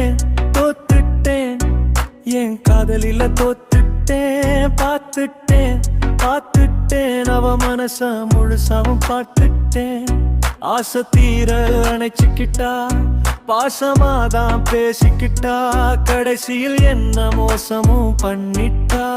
தோத்துட்டேன் தோத்துட்டேன். என் காதலில தோத்துட்டேன் பார்த்துட்டேன் பார்த்துட்டேன். அவ மனச முழுசாவும் பார்த்துட்டேன். ஆசை தீர அணைச்சிக்கிட்டா பாசமாதான் பேசிக்கிட்டா. கடைசியில் என்ன மோசமும் பண்ணிட்டா.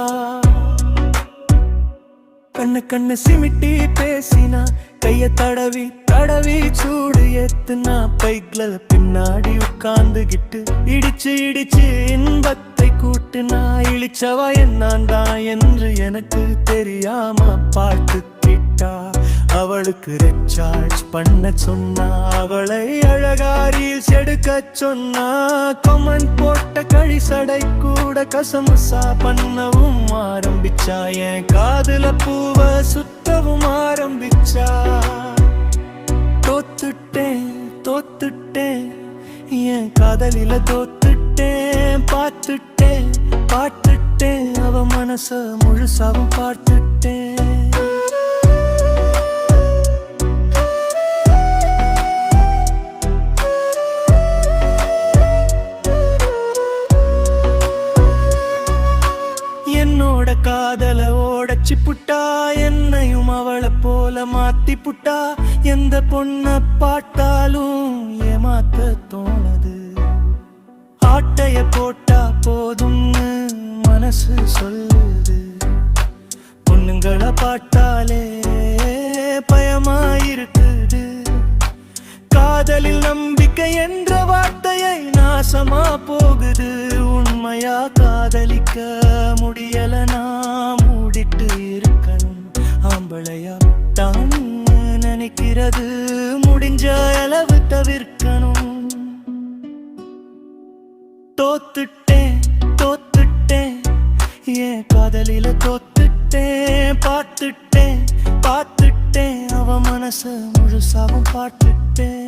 கண்ணு கண்ணு சிமிட்டி பேசினா கைய தடவி தடவி சூடு ஏத்துனா பைக்ல பின்னாடி உட்கார்ந்துகிட்டு இடிச்சு இடிச்சு இன்பத்தை கூட்டு நான் இழிச்சவா என்னான் தான் என்று எனக்கு தெரியாம பார்த்து திட்டா அவளுக்கு ரெச்சார்ஜ் பண்ண சொன்னா அவளை அழகாரியில் செடுக்க சொன்னா கொமன் போட்ட கழிசடை கூட கசமுசா பண்ணவும் ஆரம்பிச்சா. என் காதுல பூவ சுத்தவும் ஆரம்பிச்சா. என் காதலில தோத்துட்டேன் பார்த்துட்டேன் பார்த்துட்டேன். அவ மனச முழுசாவும் பார்த்துட்டேன். என்னோட காதல ஓடச்சி புட்டா என்னையும் அவளை போல மாத்தி புட்டா. எந்த பொண்ண பார்த்தாலும் ஏமாத்த தோணுது ஆட்டைய போட்டா போதும்னு மனசு சொல்லுது. பொண்ணுங்களை பார்த்தாலே பயமாயிருக்குது. காதலில் நம்பிக்கை என்ற வார்த்தையை நாசமா போகுது. உண்மையா காதலிக்க முடியல நான் மூடிட்டு இருக்கணும். ஆம்பளையா தான் நினைக்கிறது முடிஞ்ச அளவு தவிர்க்கணும். தோத்துட்டேன் தோத்துட்டேன். ஏன் காதலில தோத்துட்டேன் பார்த்துட்டேன் பார்த்துட்டேன். அவ மனச முழுசாவும் பார்த்துட்டேன்.